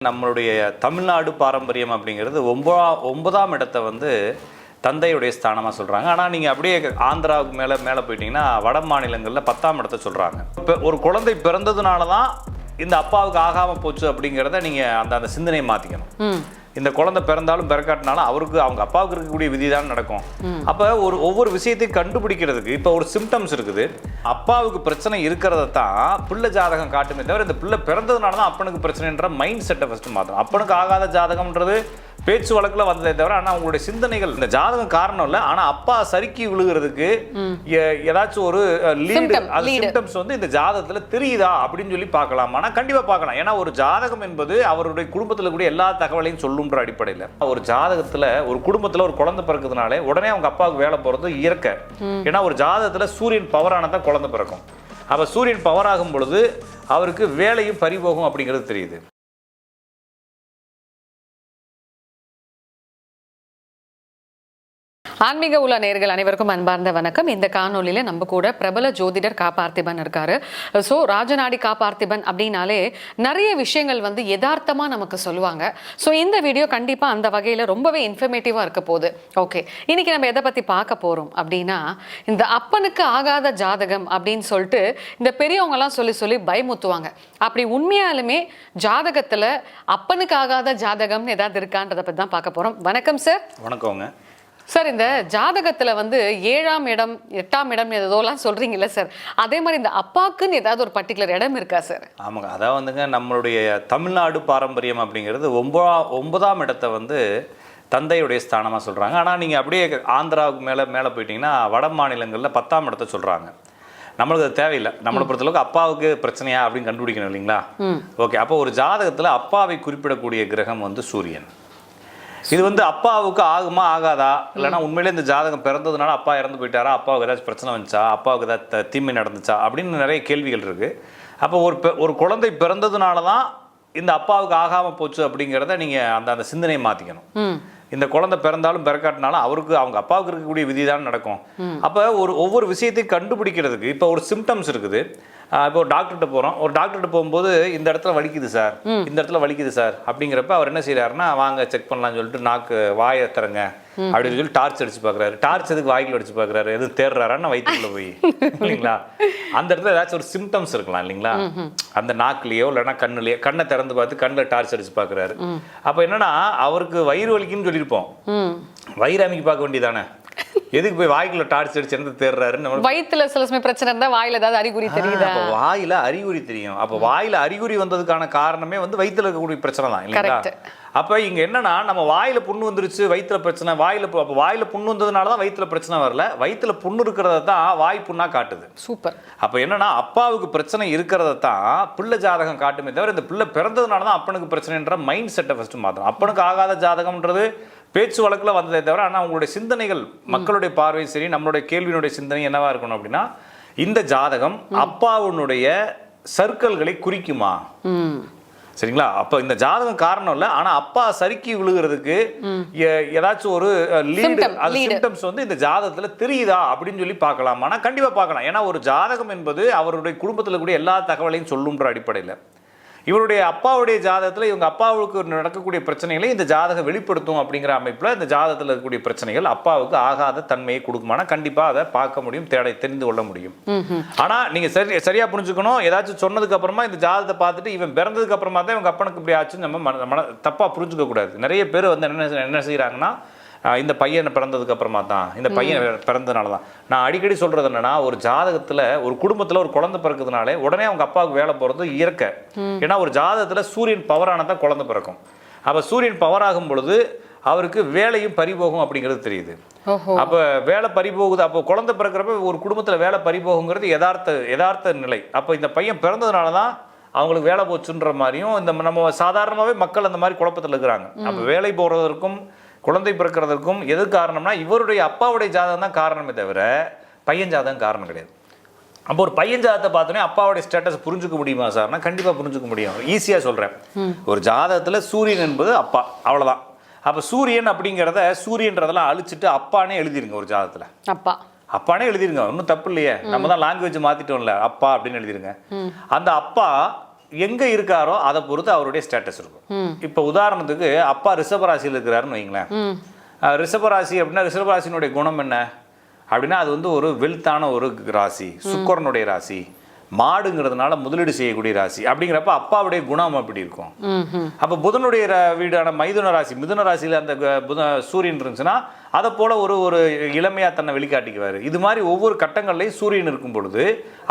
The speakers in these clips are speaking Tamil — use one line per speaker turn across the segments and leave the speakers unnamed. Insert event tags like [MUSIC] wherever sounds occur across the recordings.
நம்மளுடைய தமிழ்நாடு பாரம்பரியம் அப்படிங்கிறது ஒன்பதா ஒன்பதாம் இடத்தை வந்து தந்தையுடைய ஸ்தானமாக சொல்கிறாங்க ஆனால் நீங்கள் அப்படியே ஆந்திராவுக்கு மேலே மேலே போயிட்டீங்கன்னா வட மாநிலங்களில் பத்தாம் இடத்தை சொல்கிறாங்க இப்போ ஒரு குழந்தை பிறந்ததுனால தான் இந்த அப்பாவுக்கு ஆகாமல் போச்சு அப்படிங்கிறத நீங்கள் அந்த அந்த சிந்தனையை மாற்றிக்கணும் இந்த குழந்தை பிறந்தாலும் பிறக்காட்டினாலும் அவருக்கு அவங்க அப்பாவுக்கு இருக்கக்கூடிய விதி தான் நடக்கும் அப்போ ஒரு ஒவ்வொரு விஷயத்தையும் கண்டுபிடிக்கிறதுக்கு இப்போ ஒரு சிம்டம்ஸ் இருக்குது. அப்பாவுக்கு பிரச்சனை இருக்கிறத தான் பிள்ளை ஜாதகம் காட்டுமே தவிர இந்த பிள்ளை பிறந்ததுனால தான் அப்பனுக்கு பிரச்சனைன்ற மைண்ட் செட்டை ஃபஸ்ட்டு மாற்றணும் அப்பனுக்கு ஆகாத ஜாதகம்ன்றது பேச்சு வழக்கில் வந்ததே தவிர ஆனால் அவங்களுடைய சிந்தனைகள் இந்த ஜாதகம் காரணம் இல்லை ஆனால் அப்பா சறுக்கி விழுகிறதுக்கு ஏதாச்சும் ஒரு லீடு அது. சிம்டம்ஸ் வந்து இந்த ஜாதகத்துல தெரியுதா அப்படின்னு சொல்லி பார்க்கலாம். ஆனா கண்டிப்பா பார்க்கலாம். ஏன்னா ஒரு ஜாதகம் என்பது அவருடைய குடும்பத்துல கூடிய எல்லா தகவலையும் சொல்லுன்ற அடிப்படையில. ஒரு ஜாதகத்துல ஒரு குடும்பத்துல ஒரு குழந்தை பிறக்குதுனாலே உடனே அவங்க அப்பாவுக்கு வேலை போறது இயற்கை. ஏன்னா ஒரு ஜாதகத்துல சூரியன் பவரான தான் குழந்தை பிறக்கும். அப்ப சூரியன் பவர் ஆகும் பொழுது அவருக்கு வேலையும் பறிபோகும் அப்படிங்கிறது தெரியுது.
ஆன்மீக உள்ள நேர்கள் அனைவருக்கும் அன்பார்ந்த வணக்கம். இந்த காணொலியில் நம்ம கூட பிரபல ஜோதிடர் கா பார்த்திபன் இருக்காரு. ஸோ ராஜநாடி கா பார்த்திபன் அப்படின்னாலே நிறைய விஷயங்கள் வந்து யதார்த்தமாக நமக்கு சொல்லுவாங்க. ஸோ இந்த வீடியோ கண்டிப்பா அந்த வகையில ரொம்பவே இன்ஃபர்மேட்டிவாக இருக்க போகுது. ஓகே இன்னைக்கு நம்ம எதை பத்தி பார்க்க போறோம் அப்படின்னா இந்த அப்பனுக்கு ஆகாத ஜாதகம் அப்படின்னு சொல்லிட்டு இந்த பெரியவங்க எல்லாம் சொல்லி சொல்லி பயமுத்துவாங்க. அப்படி உண்மையாலுமே ஜாதகத்துல அப்பனுக்கு ஆகாத ஜாதகம்னு ஏதாவது இருக்கான்றதை பத்தி தான் பார்க்க போறோம். வணக்கம் சார்
வணக்கங்க
சார் இந்த ஜாதகத்துல வந்து ஏழாம் இடம் எட்டாம் இடம் ஏதோலாம் சொல்றீங்கல்ல சார். அதே மாதிரி இந்த அப்பாக்குன்னு ஏதாவது ஒரு பர்டிகுலர் இடம் இருக்கா சார்?
ஆமாங்க. அதான் வந்துங்க நம்மளுடைய தமிழ்நாடு பாரம்பரியம் அப்படிங்கிறது ஒன்பதா ஒன்பதாம் இடத்தை வந்து தந்தையுடைய ஸ்தானமாக சொல்கிறாங்க ஆனால் நீங்கள் அப்படியே ஆந்திராவுக்கு மேலே மேலே போயிட்டீங்கன்னா வட மாநிலங்களில் பத்தாம் இடத்தை சொல்கிறாங்க நம்மளுக்கு அது தேவையில்லை. நம்மளை பொறுத்தளவுக்கு அப்பாவுக்கு பிரச்சனையா அப்படின்னு கண்டுபிடிக்கணும் இல்லைங்களா? ஓகே. அப்போ ஒரு ஜாதகத்தில் அப்பாவை குறிப்பிடக்கூடிய கிரகம் வந்து சூரியன். இது வந்து அப்பாவுக்கு ஆகுமா ஆகாதா? இல்லைன்னா உண்மையிலே இந்த ஜாதகம் பிறந்ததுனால அப்பா இறந்து போயிட்டாரா? அப்பாவுக்கு ஏதாச்சும் பிரச்சனை வந்துச்சா? அப்பாவுக்கு ஏதாவது தீமை நடந்துச்சா? அப்படின்னு நிறைய கேள்விகள் இருக்கு. அப்போ ஒரு ஒரு குழந்தை பிறந்ததுனால தான் இந்த அப்பாவுக்கு ஆகாம போச்சு அப்படிங்கிறத நீங்க அந்த அந்த சிந்தனையை மாத்திக்கணும்.
ம்.
இந்த குழந்தை பிறந்தாலும் பிறக்காட்டினாலும் அவருக்கு அவங்க அப்பாவுக்கு இருக்கக்கூடிய விதி தான் நடக்கும் அப்போ ஒரு ஒவ்வொரு விஷயத்தையும் கண்டுபிடிக்கிறதுக்கு இப்போ ஒரு சிம்டம்ஸ் இருக்குது. இப்போ ஒரு டாக்டர்கிட்ட போகிறோம் ஒரு டாக்டர்கிட்ட போகும்போது இந்த இடத்துல வலிக்குது சார். இந்த இடத்துல வலிக்குது சார். அப்படிங்கிறப்ப அவர் என்ன செய்றாருன்னா வாங்க செக் பண்ணலாம்னு சொல்லிட்டு நாக்கு வாயை திறங்க. அப்படின்னு சொல்லி டார்ச் அடிச்சு பார்க்குறாரு. டார்ச் எதுக்கு வாய்க்குள்ள அடிச்சு பார்க்குறாரு? எதுவும் தேடுறாரான்னு வயிற்றுக்குள்ள போய். இல்லைங்களா? அந்த இடத்துல ஏதாச்சும் ஒரு சிம்டம்ஸ் இருக்கலாம் இல்லைங்களா? அந்த நாக்குலயோ இல்லைன்னா கண்ணுலயோ கண்ணை திறந்து பார்த்து கண்ணில் டார்ச் அடிச்சு பார்க்குறாரு. அப்போ என்னன்னா அவருக்கு வயிறு வலிக்குன்னு சொல்லியிருப்போம். வயிறு அமைக்கி பார்க்க வேண்டியதானே எதுக்கு போய் வாய்க்குள்ள டார்ச் அடிச்சு என்ன தேடுறாருன்னு நம்ம
வயித்துல சில சமயம் பிரச்சனை இருந்தா வாயில ஏதாவது அறிகுறி தெரியுதா?
அப்போ வாயில அறிகுறி தெரியும். அப்போ வாயில அறிகுறி வந்ததுக்கான காரணமே வந்து வயித்துல இருக்கக்கூடிய பிரச்சனை தான் இல்லைங்களா. அப்ப இங்க என்னன்னா நம்ம வாயில புண்ணு வந்துருச்சு வயித்துல பிரச்சனை வாயில அப்போ வாயில புண்ணு வந்ததுனால தான் வயித்துல பிரச்சனை வரல. வயித்துல புண்ணு இருக்கிறத தான் வாய் புண்ணா காட்டுது.
சூப்பர்.
அப்ப என்னன்னா அப்பாவுக்கு பிரச்சனை இருக்கிறத தான் பிள்ளை ஜாதகம் காட்டுமே தவிர இந்த பிள்ளை பிறந்ததுனால தான் அப்பனுக்கு பிரச்சனைன்ற மைண்ட் செட்டை ஃபர்ஸ்ட் மாற்றணும் அப்பனுக்கு ஆகாத ஜாதகம்ன்றது பேச்சு வழக்கில் வந்ததே தவிர ஆனால் உங்களுடைய சிந்தனைகள் மக்களுடைய பார்வை சரி நம்மளுடைய கேள்வியினுடைய சிந்தனை என்னவா இருக்கணும் அப்படின்னா இந்த ஜாதகம் அப்பாவுடைய சர்க்கிள்களை குறிக்குமா? சரிங்களா? அப்போ இந்த ஜாதகம் காரணம் இல்லை ஆனா அப்பா சறுக்கி விழுகிறதுக்கு ஏதாச்சும் ஒரு லீடு அது. சிம்டம்ஸ் வந்து இந்த ஜாதகத்துல தெரியுதா அப்படின்னு சொல்லி பார்க்கலாம். ஆனா கண்டிப்பா பார்க்கலாம். ஏன்னா ஒரு ஜாதகம் என்பது அவருடைய குடும்பத்துல கூடிய எல்லா தகவலையும் சொல்லுன்ற அடிப்படையில. இவருடைய அப்பாவுடைய ஜாதகத்துல இவங்க அப்பாவுக்கு நடக்கக்கூடிய பிரச்சனைகளை இந்த ஜாதகம் வெளிப்படுத்தும் அப்படிங்கிற அமைப்புல இந்த ஜாதகத்துல இருக்கக்கூடிய பிரச்சனைகள் அப்பாவுக்கு ஆகாத தன்மையை கொடுக்குமானா கண்டிப்பா அதை பார்க்க முடியும் தேட தெரிந்து கொள்ள முடியும். ஆனா நீங்க சரி சரியா புரிஞ்சுக்கணும். ஏதாச்சும் சொன்னதுக்கு அப்புறமா இந்த ஜாதகத்தை பார்த்துட்டு இவன் பிறந்ததுக்கு அப்புறமா தான் இவங்க அப்பனுக்கு இப்படி ஆச்சுன்னு நம்ம மன- மன தப்பா புரிஞ்சுக்க கூடாது நிறைய பேர் வந்து என்ன என்ன செய்யறாங்கன்னா ஆஹ் இந்த பையன் பிறந்ததுக்கு அப்புறமா தான். இந்த பையன் பிறந்ததுனால தான். நான் அடிக்கடி சொல்றது என்னன்னா ஒரு ஜாதகத்துல ஒரு குடும்பத்துல ஒரு குழந்தை பிறக்குதுனாலே உடனே அவங்க அப்பாவுக்கு வேலை போறது இயற்கை. ஏன்னா ஒரு ஜாதகத்துல சூரியன் பவரான தான் குழந்தை பிறக்கும். அப்ப சூரியன் பவர் ஆகும் பொழுது அவருக்கு வேலையும் பறிபோகும் அப்படிங்கிறது தெரியுது. அப்ப வேலை பறிபோகுது அப்போ குழந்தை பிறக்கிறப்ப ஒரு குடும்பத்துல வேலை பறிபோகுங்கிறது யதார்த்த யதார்த்த நிலை. அப்போ இந்த பையன் பிறந்ததுனால தான் அவங்களுக்கு வேலை போச்சுன்ற மாதிரியும் இந்த நம்ம சாதாரணமாவே மக்கள் அந்த மாதிரி குழப்பத்தில் இருக்கிறாங்க. அப்போ வேலை போறதற்கும் குழந்தை பிறக்கிறதுக்கும் எது காரணம்னா இவருடைய அப்பாவுடைய ஜாதகம் தான் காரணமே தவிர பையன் ஜாதகம் காரணம் கிடையாது. அப்போ ஒரு பையன் ஜாதகத்தை பார்த்தோன்னே அப்பாவுடைய ஸ்டேட்டஸ் புரிஞ்சுக்க முடியுமா சார்னா கண்டிப்பா புரிஞ்சுக்க முடியும். ஈஸியா சொல்றேன். ஒரு ஜாதகத்துல சூரியன் என்பது அப்பா அவ்வளவுதான். அப்ப சூரியன் அப்படிங்கிறத சூரியன்றதெல்லாம் அழிச்சிட்டு அப்பானே எழுதிருங்க ஒரு ஜாதகத்துல.
அப்பா.
அப்பானே எழுதிருங்க. ஒன்றும் தப்பு இல்லையே. நம்ம தான் லாங்குவேஜ் மாத்திட்டோம்ல. அப்பா அப்படின்னு எழுதிருங்க. அந்த அப்பா எங்க இருக்காரோ அதை பொறுத்து அவருடைய ஸ்டேட்டஸ் இருக்கும். இப்போ உதாரணத்துக்கு அப்பா ரிஷபராசியில் இருக்கிறாருன்னு வைங்களேன். ரிஷபராசி அப்படின்னா ரிஷபராசினுடைய குணம் என்ன? அப்படின்னா அது வந்து ஒரு வெல்த்தான ஒரு ராசி சுக்கரனுடைய ராசி மாடுங்கிறதுனால முதலீடு செய்யக்கூடிய ராசி. அப்படிங்கிறப்ப அப்பாவுடைய குணம் அப்படி இருக்கும். அப்போ புதனுடைய வீடான மைதுன ராசி மிதுன ராசியில் அந்த புத சூரியன் இருந்துச்சுன்னா அதை போல ஒரு ஒரு இளமையாக தன்னை வெளிக்காட்டிக்குவார். இது மாதிரி ஒவ்வொரு கட்டங்கள்லையும் சூரியன் இருக்கும் பொழுது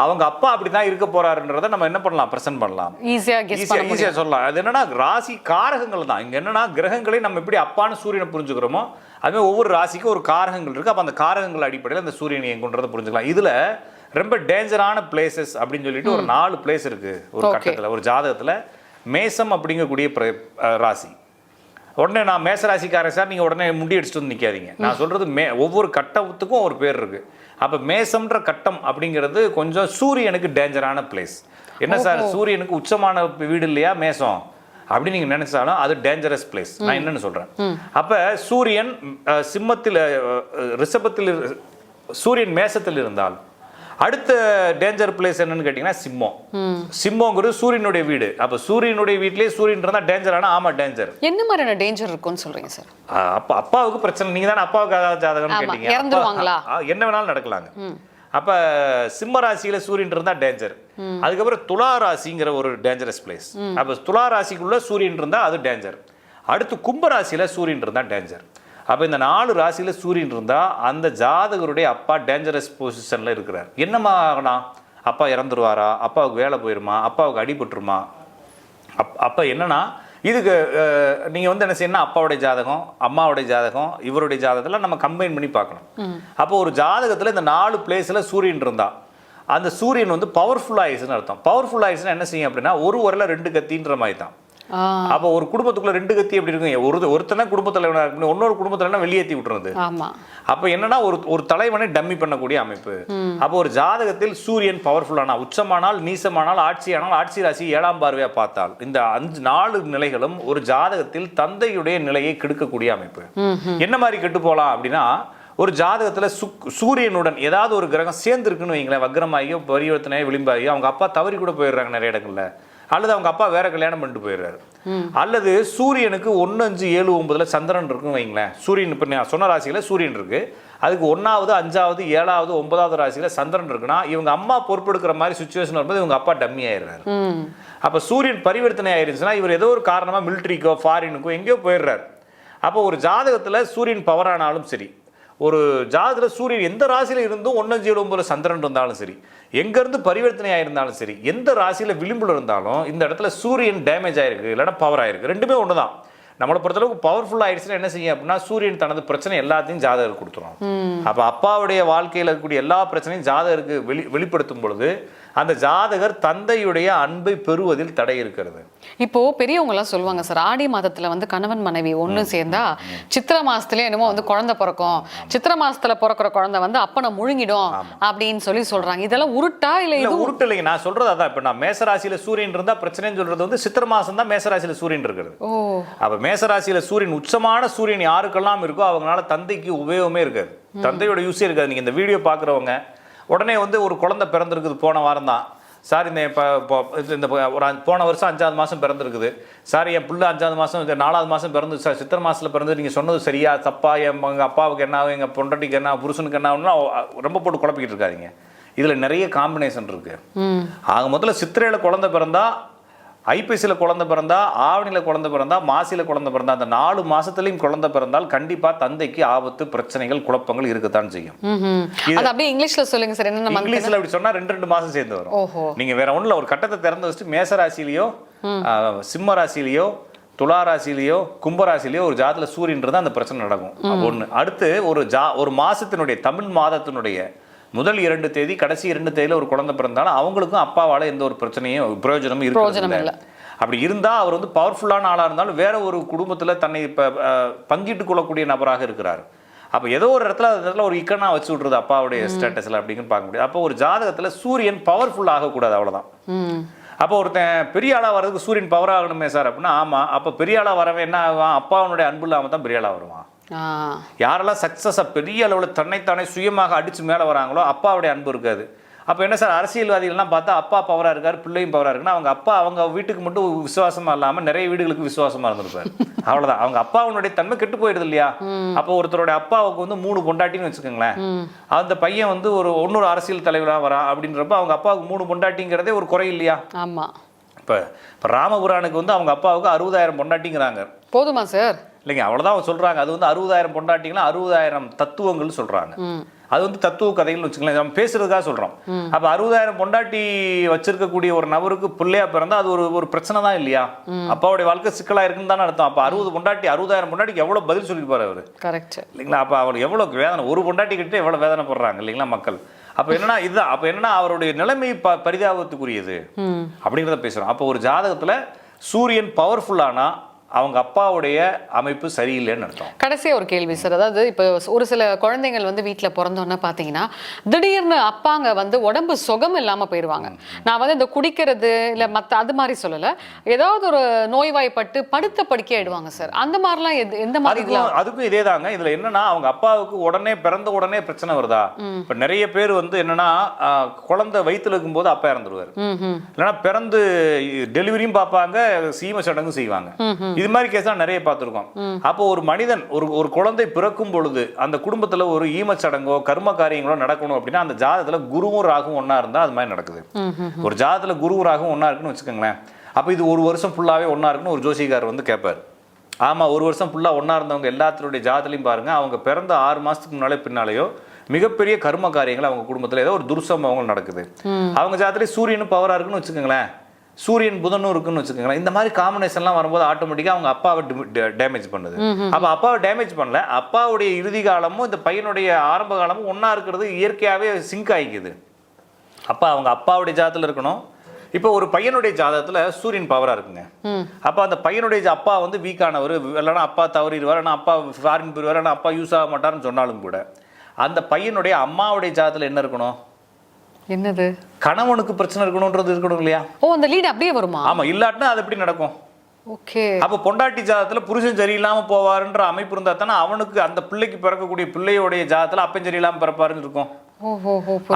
அவங்க அப்பா அப்படி தான் இருக்க போறாருன்றதை நம்ம என்ன பண்ணலாம்? ப்ரெசென்ட் பண்ணலாம்.
ஈஸியா கெஸ்
ஈஸியா
பண்ண முடியும்.
ஈஸியா சொல்லலாம். அது என்னன்னா ராசி காரகங்கள் தான். இங்க என்னன்னா கிரகங்களை நம்ம எப்படி அப்பான்னு சூரியனை புரிஞ்சுக்கிறோமோ அதுவே ஒவ்வொரு ராசிக்கும் ஒரு காரகங்கள் இருக்கு. அப்ப அந்த காரகங்கள் அடிப்படையில் அந்த சூரியன் எங்குன்றதை புரிஞ்சுக்கலாம். இதுல ரொம்ப டேஞ்சரான பிளேசஸ் அப்படின்னு சொல்லிட்டு ஒரு நாலு பிளேஸ் இருக்கு ஒரு. கட்டத்துல. ஒரு ஜாதகத்துல மேசம் அப்படிங்கக்கூடிய ராசி. உடனே நான் மேச ராசிக்காரன் சார் நீங்க உடனே முண்டி அடிச்சுட்டு வந்து நிக்காதீங்க. நான் சொல்றது மே ஒவ்வொரு கட்டத்துக்கும் ஒரு பேர் இருக்கு. அப்ப மேசம்ன்ற கட்டம் அப்படிங்கிறது கொஞ்சம் சூரியனுக்கு டேஞ்சரான பிளேஸ் என்ன சார் சூரியனுக்கு உச்சமான வீடு இல்லையா மேசம்? அப்படி நீங்க நினைச்சாலும் அது டேஞ்சரஸ் பிளேஸ் நான் என்னன்னு சொல்றேன். அப்ப சூரியன் சிம்மத்தில் ரிஷபத்தில் சூரியன் மேசத்தில் இருந்தால் அடுத்த டேஞ்சர் பிளேஸ் என்னன்னு கேட்டிங்கன்னா சிம்மம். சிம்மங்கிறது சூரியனுடைய வீடு. அப்ப சூரியனுடைய வீட்டிலேயே சூரியன் இருந்தா டேஞ்சரானா ஆமா டேஞ்சர்
என்ன மாதிரியான டேஞ்சர் இருக்கும்னு சொல்றீங்க சார்
அப்ப அப்பாவுக்கு பிரச்சனை. நீங்க தானே அப்பாவுக்கு ஜாதகம்னு கேட்டீங்க. என்ன வேணாலும் நடக்கலாங்க. அப்ப சிம்ம ராசியில சூரியன் இருந்தா டேஞ்சர் அதுக்கப்புறம் துலா ராசிங்கிற ஒரு டேஞ்சரஸ் பிளேஸ் அப்ப துலா ராசிக்குள்ள சூரியன் இருந்தா அது டேஞ்சர் அடுத்து கும்ப ராசியில சூரியன் இருந்தா டேஞ்சர் அப்ப இந்த நாலு ராசியில சூரியன் இருந்தா அந்த ஜாதகருடைய அப்பா டேஞ்சரஸ் பொசிஷன்ல இருக்கிறார். என்னமா ஆகலாம் அப்பா இறந்துருவாரா? அப்பாவுக்கு வேலை போயிருமா? அப்பாவுக்கு அடிபட்டுருமா? அப் அப்போ என்னன்னா இதுக்கு அஹ், நீங்க வந்து என்ன செய்யணும் அப்பாவுடைய ஜாதகம் அம்மாவுடைய ஜாதகம் இவருடைய ஜாதகத்தில் நம்ம கம்பைன் பண்ணி பார்க்கணும். அப்போ ஒரு ஜாதகத்துல இந்த நாலு பிளேஸ்ல சூரியன் இருந்தா அந்த சூரியன் வந்து பவர்ஃபுல் ஆயிடுச்சுன்னு அர்த்தம். பவர்ஃபுல் ஆயிடுச்சுன்னா என்ன செய்யும் அப்படின்னா ஒரு உரல ரெண்டு கத்தின்ற மாதிரி தான். அப்போ ஒரு குடும்பத்துக்குள்ள ரெண்டு கத்தி எப்படி இருக்கும்? ஒரு ஒருத்தனை குடும்ப தலைவனா இருக்கணும். இன்னொரு குடும்ப தலைவனா வெளியேற்றி விட்டுறது. அப்போ என்னன்னா ஒரு ஒரு தலைவனை டம்மி பண்ணக்கூடிய அமைப்பு. அப்போ ஒரு ஜாதகத்தில் சூரியன் பவர்ஃபுல்லானா உச்சமானால் நீசமானால் ஆட்சியானால் ஆட்சி ராசி ஏழாம் பார்வையா பார்த்தால் இந்த அஞ்சு நாலு நிலைகளும் ஒரு ஜாதகத்தில் தந்தையுடைய நிலையை கெடுக்கக்கூடிய அமைப்பு. என்ன மாதிரி கெட்டு போகலாம் அப்படின்னா ஒரு ஜாதகத்துல சுக் சூரியனுடன் ஏதாவது ஒரு கிரகம் சேர்ந்து இருக்குன்னு வைங்களேன் வக்ரமாகியோ பரிவர்த்தனையோ விளிம்பாகியோ அவங்க அப்பா தவறி கூட போயிடுறாங்க நிறைய இடங்கள்ல. அல்லது அவங்க அப்பா வேற கல்யாணம் பண்ணிட்டு போயிடுறாரு. அல்லது சூரியனுக்கு ஒன்று அஞ்சு ஏழு ஒன்பதுல சந்திரன் இருக்குன்னு வைங்களேன். சூரியன் இப்போ நான் சொன்ன ராசியில சூரியன் இருக்கு. அதுக்கு ஒன்றாவது அஞ்சாவது ஏழாவது ஒன்பதாவது ராசியில சந்திரன் இருக்குன்னா இவங்க அம்மா பொறுப்பெடுக்கிற மாதிரி சுச்சுவேஷன் வரும்போது இவங்க அப்பா டம்மி ஆயிடுறாரு. அப்போ சூரியன் பரிவர்த்தனை ஆயிருச்சுன்னா இவர் ஏதோ ஒரு காரணமா மிலிட்ரிக்கோ ஃபாரினுக்கோ எங்கேயோ போயிடுறாரு. அப்போ ஒரு ஜாதகத்துல சூரியன் பவர் ஆனாலும் சரி ஒரு ஜாதகத்துல சூரியன் எந்த ராசியில இருந்தும் ஒன்னஞ்சு ஏழு ஒன்பதுல சந்திரன் இருந்தாலும் சரி எங்க இருந்து பரிவர்த்தனை ஆயிருந்தாலும் சரி எந்த ராசியில விளிம்புல இருந்தாலும் இந்த இடத்துல சூரியன் டேமேஜ் ஆயிருக்கு இல்லைன்னா பவர் ஆயிருக்கு. ரெண்டுமே ஒண்ணுதான். நம்மளை பொறுத்தளவுக்கு பவர்ஃபுல் ஆயிடுச்சுன்னா என்ன செய்யும் அப்படின்னா சூரியன் தனது பிரச்சனை எல்லாத்தையும் ஜாதகருக்கு கொடுத்துரும். அப்ப அப்பாவுடைய வாழ்க்கையில இருக்கக்கூடிய எல்லா பிரச்சனையும் ஜாதகருக்கு வெளி வெளிப்படுத்தும் பொழுது அந்த ஜாதகர் தந்தையுடைய அன்பை பெறுவதில் தடை இருக்கிறது.
இப்போ பெரியவங்க எல்லாம் சொல்லுவாங்க சார் ஆடி மாதத்துல வந்து கணவன் மனைவி ஒண்ணு சேர்ந்தா சித்திரை மாசத்துல என்னமோ வந்து குழந்தை பிறக்கும். சித்திரை மாசத்துல பிறக்கிற குழந்தை வந்து அப்பனை முழுங்கிடும் அப்படின்னு சொல்லி சொல்றாங்க. இதெல்லாம் உருட்டா இல்ல இது
உருட்டு இல்லைங்க. நான் சொல்றது அதான். இப்ப நான் மேசராசியில சூரியன் இருந்தா பிரச்சனைன்னு சொல்றது வந்து சித்திர மாசம் தான் மேசராசியில சூரியன் இருக்கிறது. அப்ப மேசராசியில சூரியன் உச்சமான சூரியன் யாருக்கெல்லாம் இருக்கோ அவங்களால தந்தைக்கு உபயோகமே இருக்காது. தந்தையோட யூஸே இருக்காது. நீங்க இந்த வீடியோ பாக்குறவங்க உடனே வந்து ஒரு குழந்தை பிறந்திருக்குது. போன வாரம் தான் சார் இந்த இப்போ இந்த ஒரு போன வருஷம் அஞ்சாவது மாதம் பிறந்திருக்குது. சார் என் பிள்ளை அஞ்சாவது மாதம் நாலாவது மாதம் பிறந்து சார் சித்திரை மாசத்துல பிறந்து நீங்கள் சொன்னது சரியா? தப்பா? என் எங்கள் அப்பாவுக்கு என்ன ஆகும்? எங்கள் பொண்டாட்டிக்கு என்ன புருஷனுக்கு என்ன ஆகும்னா ரொம்ப போட்டு குழப்பிக்கிட்டு இருக்காதீங்க. இதில் நிறைய காம்பினேஷன் இருக்கு.
ம்.
ஆக முதல்ல சித்திரையில் குழந்தை பிறந்தா ஐப்பசியில் குழந்தை பிறந்தா ஆவணியில் குழந்தை பிறந்தா மாசியில் குழந்தை பிறந்தா அந்த நாலு மாசத்துலயும் குழந்தை பிறந்தால் கண்டிப்பா தந்தைக்கு ஆபத்து பிரச்சனைகள் குழப்பங்கள் இருக்கத்தான் செய்யும்.
அப்படியே இங்கிலீஷ்ல சொல்லுங்க சார் என்ன
இங்கிலீஷ்ல அப்படி சொன்னா ரெண்டு ரெண்டு மாசம் சேர்ந்து வரும். நீங்க வேற ஒண்ணுல ஒரு கட்டத்தை திறந்து வச்சுட்டு மேச ராசியிலயோ ஆஹ், சிம்ம ராசியிலயோ துலா ராசியிலயோ கும்ப ராசியிலயோ ஒரு ஜாதத்துல சூரியன் இருந்தா அந்த பிரச்சனை நடக்கும். ஒண்ணு. அடுத்து ஒரு ஜா ஒரு மாசத்தினுடைய தமிழ் மாதத்தினுடைய முதல் இரண்டு தேதி கடைசி இரண்டு தேதியில ஒரு குழந்தை பிறந்தாலும் அவங்களுக்கும் அப்பாவால எந்த ஒரு பிரச்சனையும் பிரயோஜனமும்
பிரயோஜனம்
இருக்கிறது அப்படி இருந்தா அவர் வந்து பவர்ஃபுல்லான ஆளா இருந்தாலும் வேற ஒரு குடும்பத்துல தன்னை இப்ப அஹ், பங்கிட்டுக் கொள்ளக்கூடிய நபராக இருக்கிறார். அப்ப ஏதோ ஒரு இடத்துல அந்த இடத்துல ஒரு இக்கனா வச்சு விட்றது அப்பாவுடைய ஸ்டேட்டஸ்ல அப்படின்னு பார்க்க முடியாது. அப்போ ஒரு ஜாதகத்துல சூரியன் பவர்ஃபுல் ஆகக்கூடாது அவ்வளவுதான்.
ம்.
அப்போ ஒருத்தன் பெரிய ஆளா வர்றதுக்கு சூரியன் பவர் ஆகணுமே சார் அப்படின்னா ஆமா. அப்ப பெரிய ஆளா வரவன் என்ன ஆவான்? அப்பாவனுடைய அன்பு இல்லாம தான் பெரிய ஆளா வருவான். யாரெல்லாம் சக்ஸஸாக பெரிய அளவில் தன்னைத்தானே சுயமாக அடிச்சு மேலே வராங்களோ அப்பாவுடைய அன்பு இருக்காது. அப்போ என்ன சார் அரசியல்வாதிகள்லாம் பார்த்தா அப்பா பவரா இருக்காரு பிள்ளையும் பவரா இருக்குன்னா அவங்க அப்பா அவங்க வீட்டுக்கு மட்டும் விசுவாசமா இல்லாம நிறைய வீடுகளுக்கு விசுவாசமா இருந்திருப்பாரு. [LAUGHS] அவ்வளவுதான். அவங்க அப்பாவுடைய தன்மை கெட்டு போயிடுது இல்லையா? அப்போ ஒருத்தருடைய அப்பாவுக்கு வந்து மூணு பொண்டாட்டின்னு வச்சுக்கோங்களேன். அந்த பையன் வந்து ஒரு இன்னொரு அரசியல் தலைவரா வரான் அப்படின்றப்ப அவங்க அப்பாவுக்கு மூணு பொண்டாட்டிங்கிறதே ஒரு குறை இல்லையா?
ஆமா.
இப்போ இப்போ ராமபுரானுக்கு வந்து அவங்க அப்பாவுக்கு அறுபதாயிரம் பொண்டாட்டிங்கிறாங்க.
போதுமா சார்?
இல்லைங்க அவ்வளோதான் சொல்றாங்க. அது வந்து அறுபதாயிரம் பொண்டாட்டிங்களா அறுபதாயிரம் தத்துவங்கள் சொல்றாங்க. அது வந்து தத்துவ கதைகள்னு வச்சுக்கலாம் நம்ம பேசுறதுக்காக சொல்றோம். அப்ப அறுபதாயிரம் பொண்டாட்டி வச்சிருக்கக்கூடிய ஒரு நபருக்கு பிள்ளையா பிறந்தா அது ஒரு ஒரு பிரச்சனை தான் இல்லையா? அப்பாவுடைய வாழ்க்கை சிக்கலா இருக்குன்னு தானே அர்த்தம். அப்ப அறுபது பொண்டாட்டி அறுபதாயிரம் பொண்டாட்டிக்கு எவ்வளவு பதில் சொல்லிருப்பாரு அவரு?
கரெக்ட்
இல்லைங்களா? அப்ப அவர் எவ்வளவு வேதனை? ஒரு பொண்டாட்டி கிட்ட எவ்வளவு வேதனை படுறாங்க இல்லைங்களா மக்கள்? அப்ப என்னன்னா இதுதான். அப்ப என்னன்னா அவருடைய நிலைமை ப பரிதாபத்துக்குரியது. அப்படிங்கிறத பேசுறோம். அப்போ ஒரு ஜாதகத்துல சூரியன் பவர்ஃபுல்லானா அவங்க அப்பாவுடைய அமைப்பு சரியில்லைன்னு அர்த்தம்.
கடைசியா ஒரு கேள்வி சார். அதாவது இப்போ ஒரு சில குழந்தைகள் வந்து வீட்டில் பிறந்தோன்னே பார்த்தீங்கன்னா திடீர்னு அப்பாங்க வந்து உடம்பு சுகம் இல்லாமல் போயிடுவாங்க நான் வந்து இந்த குடிக்கிறது இல்லை மற்ற அது மாதிரி சொல்லலை. ஏதாவது ஒரு நோய்வாய்ப்பட்டு படுத்த படுக்கை ஆயிடுவாங்க சார். அந்த மாதிரிலாம் எது எந்த மாதிரி
அதுக்கும் இதே தாங்க இதுல என்னன்னா அவங்க அப்பாவுக்கு உடனே பிறந்த உடனே பிரச்சனை வருதா? இப்ப நிறைய பேர் வந்து என்னன்னா குழந்தை வயித்துல இருக்கும்போது அப்பா இறந்துருவாரு. இல்லைன்னா பிறந்து டெலிவரியும் பார்ப்பாங்க சீம சடங்கும் செய்வாங்க. இது மாதிரி கேஸ் தான் நிறைய பார்த்துருக்கோம். அப்போ ஒரு மனிதன் ஒரு ஒரு குழந்தை பிறக்கும் பொழுது அந்த குடும்பத்துல ஒரு ஈமச் சடங்கோ கர்ம காரியங்களோ நடக்கணும் அப்படின்னா அந்த ஜாதகத்துல குருவும் ராகும் ஒண்ணா இருந்தா அது மாதிரி நடக்குது. ஒரு ஜாதகத்துல குருவும் ராகும் ஒண்ணா இருக்குன்னு வச்சுக்கோங்களேன். அப்போ இது ஒரு வருஷம் ஃபுல்லாவே ஒண்ணா இருக்குன்னு ஒரு ஜோசிகார் வந்து கேட்பாரு. ஆமா ஒரு வருஷம் ஃபுல்லா ஒண்ணா இருந்தவங்க எல்லாத்துடைய ஜாதகத்திலையும் பாருங்க அவங்க பிறந்த ஆறு மாசத்துக்கு முன்னாலே பின்னாலேயோ மிகப்பெரிய கர்ம காரியங்கள் அவங்க குடும்பத்துல ஏதோ ஒரு துர்சம்பவங்கள் நடக்குது. அவங்க ஜாதகத்திலே சூரியனும் பவரா இருக்குன்னு வச்சுக்கோங்களேன். சூரியன் புதனும் இருக்குன்னு வச்சுக்கோங்களேன். இந்த மாதிரி காம்பினேஷன்லாம் வரும்போது ஆட்டோமேட்டிக்காக அவங்க அப்பாவை டேமேஜ் பண்ணுது. அப்போ அப்பாவை டேமேஜ் பண்ணல. அப்பாவுடைய இறுதி காலமும் இந்த பையனுடைய ஆரம்ப காலமும் ஒண்ணா இருக்கிறது இயற்கையாகவே சிங்க் ஆகிக்குது அப்போ அவங்க அப்பாவுடைய ஜாதகத்தில் இருக்கணும். இப்போ ஒரு பையனுடைய ஜாதகத்துல சூரியன் பவரா இருக்குங்க. அப்போ அந்த பையனுடைய அப்பா வந்து வீக்கானவர் இல்லைன்னா அப்பா தவறிடுவார். இல்லைன்னா அப்பா ஃபாரின் போயிடுவார். இல்லைன்னா அப்பா யூஸ் ஆக மாட்டாருன்னு சொன்னாலும் கூட அந்த பையனுடைய அம்மாவுடைய ஜாதகத்துல என்ன இருக்கணும்?
என்னது?
கணவனுக்கு பிரச்சனை இருக்கணுன்றது இருக்கணும் இல்லையா?
ஓ அந்த லீட் அப்படியே வருமா?
ஆமா இல்லாட்டினா அது எப்படி நடக்கும்?
ஓகே.
அப்ப பொண்டாட்டி ஜாதத்துல புருஷன் சரியில்லாம போவாருன்ற அமைப்பு இருந்தா தானே அவனுக்கு அந்த பிள்ளைக்கு பிறக்கக்கூடிய பிள்ளையோடைய ஜாதத்துல அப்பன் சரியில்லாம பிறப்பாருன்னு இருக்கும்.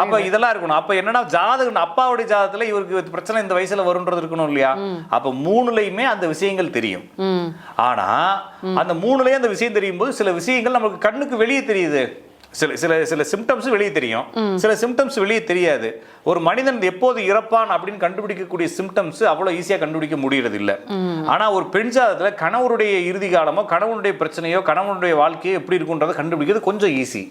அப்ப இதெல்லாம் இருக்கணும். அப்ப என்னன்னா ஜாதகம் அப்பாவுடைய ஜாதகத்துல இவருக்கு பிரச்சனை இந்த வயசுல வரும்ன்றது இருக்கணும் இல்லையா? அப்ப மூணுலயுமே அந்த விஷயங்கள் தெரியும். ஆனா அந்த மூணுலயும் அந்த விஷயம் தெரியும் போது சில விஷயங்கள் நமக்கு கண்ணுக்கு வெளியே தெரியுது. சில சில சில சிம்டம்ஸ் வெளியே தெரியும். சில சிம்டம்ஸ் வெளியே தெரியாது. ஒரு மனிதன் எப்போது இறப்பான் அப்படின்னு கண்டுபிடிக்கக்கூடிய சிம்டம்ஸ் அவ்வளவு ஈஸியா கண்டுபிடிக்க முடியறது இல்ல ஆனா ஒரு பெண் ஜாதகத்துல கணவருடைய இறுதி காலமோ கணவனுடைய பிரச்சனையோ கணவனுடைய வாழ்க்கையோ எப்படி இருக்குன்றதை கண்டுபிடிக்கிறது கொஞ்சம் ஈஸி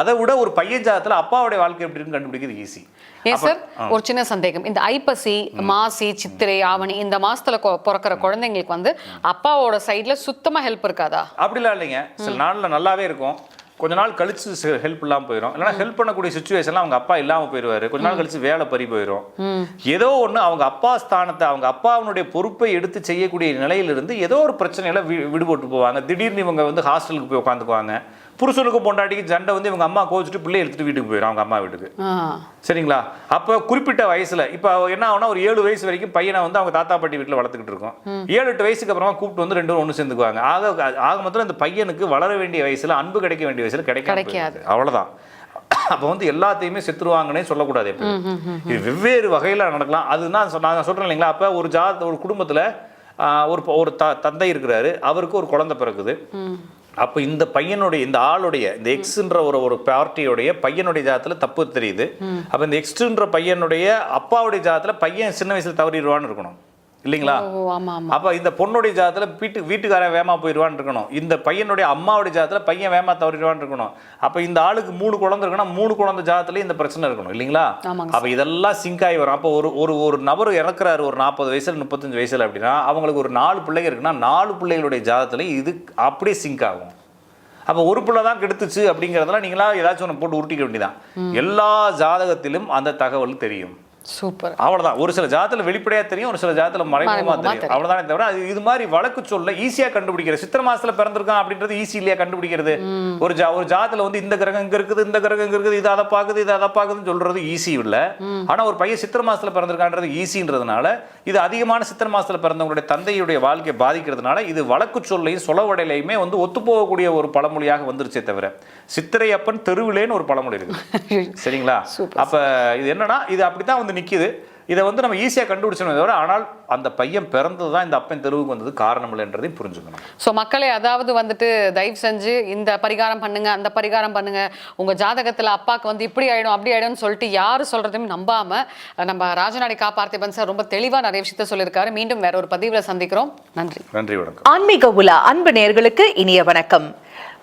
அதை விட ஒரு பையன் ஜாதகத்துல அப்பாவுடைய வாழ்க்கை எப்படி இருக்குன்னு கண்டுபிடிக்கிறது ஈஸி
ஏன் சார் ஒரு சின்ன சந்தேகம். இந்த ஐப்பசி மாசி சித்திரை ஆவணி இந்த மாசத்துல பிறக்கிற குழந்தைங்களுக்கு வந்து அப்பாவோட சைடுல சுத்தமா ஹெல்ப் இருக்காதா?
அப்படிலாம் இல்லைங்க. சில நாள்ல நல்லாவே இருக்கும். கொஞ்ச நாள் கழிச்சு ஹெல்ப் இல்லாம போயிடும் இல்லைன்னா ஹெல்ப் பண்ணக்கூடிய சுச்சுவேஷன்ல அவங்க அப்பா இல்லாம போயிடுவாரு கொஞ்ச நாள் கழிச்சு வேலை பறி போயிடும் ஏதோ ஒண்ணு அவங்க அப்பா ஸ்தானத்தை அவங்க அப்பாவுடைய பொறுப்பை எடுத்து செய்யக்கூடிய நிலையிலிருந்து ஏதோ ஒரு பிரச்சனையில விடுபட்டு போவாங்க. திடீர்னு இவங்க வந்து ஹாஸ்டலுக்கு போய் உட்காந்துக்குவாங்க. புருஷனுக்கும் பொண்டாட்டிக்கு சண்டை வந்து இவங்க அம்மா கோச்சிட்டு பிள்ளை எடுத்துட்டு வீட்டுக்கு போயிடும் அவங்க அம்மா வீட்டுக்கு. சரிங்களா? அப்போ குறிப்பிட்ட வயசுல இப்போ என்ன ஆகும்னா ஒரு ஏழு வயசு வரைக்கும் பையனை வந்து அவங்க தாத்தா பாட்டி வீட்டில் வளர்த்துக்கிட்டு இருக்கோம். ஏழு எட்டு வயசுக்கு அப்புறமா கூப்பிட்டு வந்து ரெண்டு பேரும் ஒன்று சேர்ந்துக்குவாங்க. ஆக ஆக மொத்தம் இந்த பையனுக்கு வளர வேண்டிய வயசுல அன்பு கிடைக்க வேண்டிய வயசுல கிடைக்காது.
கிடைக்காது.
அவ்வளவுதான். அப்போ வந்து எல்லாத்தையுமே செத்துருவாங்கன்னே சொல்லக்கூடாது. இது வெவ்வேறு வகையில நடக்கலாம். அதுதான் நான் சொல்றேன் இல்லைங்களா? அப்போ ஒரு ஜாத ஒரு குடும்பத்துல ஒரு ஒரு த தந்தை இருக்கிறாரு. அவருக்கு ஒரு குழந்தை பிறக்குது. அப்போ இந்த பையனுடைய இந்த ஆளுடைய இந்த எக்ஸ்ன்ற ஒரு ஒரு பார்ட்டியோடைய பையனுடைய ஜாதத்துல தப்பு தெரியுது. அப்போ இந்த எக்ஸ்ன்ற பையனுடைய அப்பாவுடைய ஜாதத்துல பையன் சின்ன வயசுல தவறிடுவான்னு இருக்கணும். இல்லைங்களா? அப்ப இந்த பொண்ணுடைய ஜாதத்துல வீட்டு வீட்டுக்காரன் வேமா போயிடுவான்னு இருக்கணும். இந்த பையனுடைய அம்மாவுடைய ஜாதத்துல பையன் வேமா தவறிடுவான்னு இருக்கணும். அப்ப இந்த ஆளுக்கு மூணு குழந்தை இருக்குன்னா மூணு குழந்தை ஜாதத்துலயும் இந்த பிரச்சனை இருக்கணும் இல்லைங்களா? அப்ப இதெல்லாம் சிங்க் ஆகி வரும். அப்போ ஒரு ஒரு ஒரு நபர் இறக்குறாரு ஒரு நாற்பது வயசுல முப்பத்தஞ்சு வயசுல அப்படின்னா அவங்களுக்கு ஒரு நாலு பிள்ளைங்க இருக்குன்னா நாலு பிள்ளைகளுடைய ஜாதத்துல இது அப்படியே சிங்க் ஆகும். அப்போ ஒரு பிள்ளை தான் கெடுத்துச்சு அப்படிங்கிறதெல்லாம் நீங்களா ஏதாச்சும் ஒன்று போட்டு உருட்டிக்க வேண்டியதான் எல்லா ஜாதகத்திலும் அந்த தகவல் தெரியும்.
சூப்பர்.
அவ்வளவுதான். ஒரு சில ஜாதத்துல வெளிப்படையா தெரியும் ஒரு சில ஜாதத்துல மறைமுகமா
மறைமுகமா தெரியும்.
அவ்வளவுதானே தவிர அது இது மாதிரி வழக்கு சொல்ல ஈஸியா கண்டுபிடிக்கிறது. சித்திர மாசத்துல பிறந்திருக்கான் அப்படின்றது ஈஸி இல்லையா கண்டுபிடிக்கிறது? ஒரு ஜா ஒரு ஜாதத்துல வந்து இந்த கிரகம் இங்க இருக்குது இந்த கிரகம் இங்க இருக்குது இது அதை பாக்குது இது அதை பாக்குதுன்னு சொல்றது ஈஸி இல்ல. ஆனா ஒரு பையன் சித்திர மாசத்துல பிறந்திருக்கான்றது ஈஸின்றதுனால இது அதிகமான சித்திர மாசத்துல பிறந்தவங்களுடைய தந்தையுடைய வாழ்க்கையை பாதிக்கிறதுனால இது வழக்கு சொல்லையும் சொலவடையிலையுமே வந்து ஒத்துப்போகக்கூடிய ஒரு பழமொழியாக வந்துருச்சே தவிர சித்திரை அப்பன் தெருவிலேன்னு ஒரு பழமொழி இருக்கு [LAUGHS] சரிங்களா? அப்ப இது என்னன்னா இது அப்படித்தான் வந்து நிக்குது. இதை வந்து நம்ம ஈஸியாக கண்டுபிடிச்சோமே தவிர ஆனால் அந்த பையன் பிறந்தது தான் இந்த அப்பன் தெருவுக்கு வந்தது காரணம் இல்லைன்றதையும் புரிஞ்சுக்கணும்.
ஸோ மக்களே அதாவது வந்துட்டு தயவு செஞ்சு இந்த பரிகாரம் பண்ணுங்க அந்த பரிகாரம் பண்ணுங்க. உங்க ஜாதகத்துல அப்பாக்கு வந்து இப்படி ஆயிடும் அப்படி ஆயிடும்னு சொல்லிட்டு யாரு சொல்றதையும் நம்பாம நம்ம ராஜநாடி கா பார்த்திபன் சார் ரொம்ப தெளிவா நிறைய விஷயத்த சொல்லியிருக்காரு. மீண்டும் வேற ஒரு பதிவுல சந்திக்கிறோம். நன்றி.
நன்றி வணக்கம்.
ஆன்மீக உலா அன்பு நேர்களுக்கு இனிய வணக்கம்.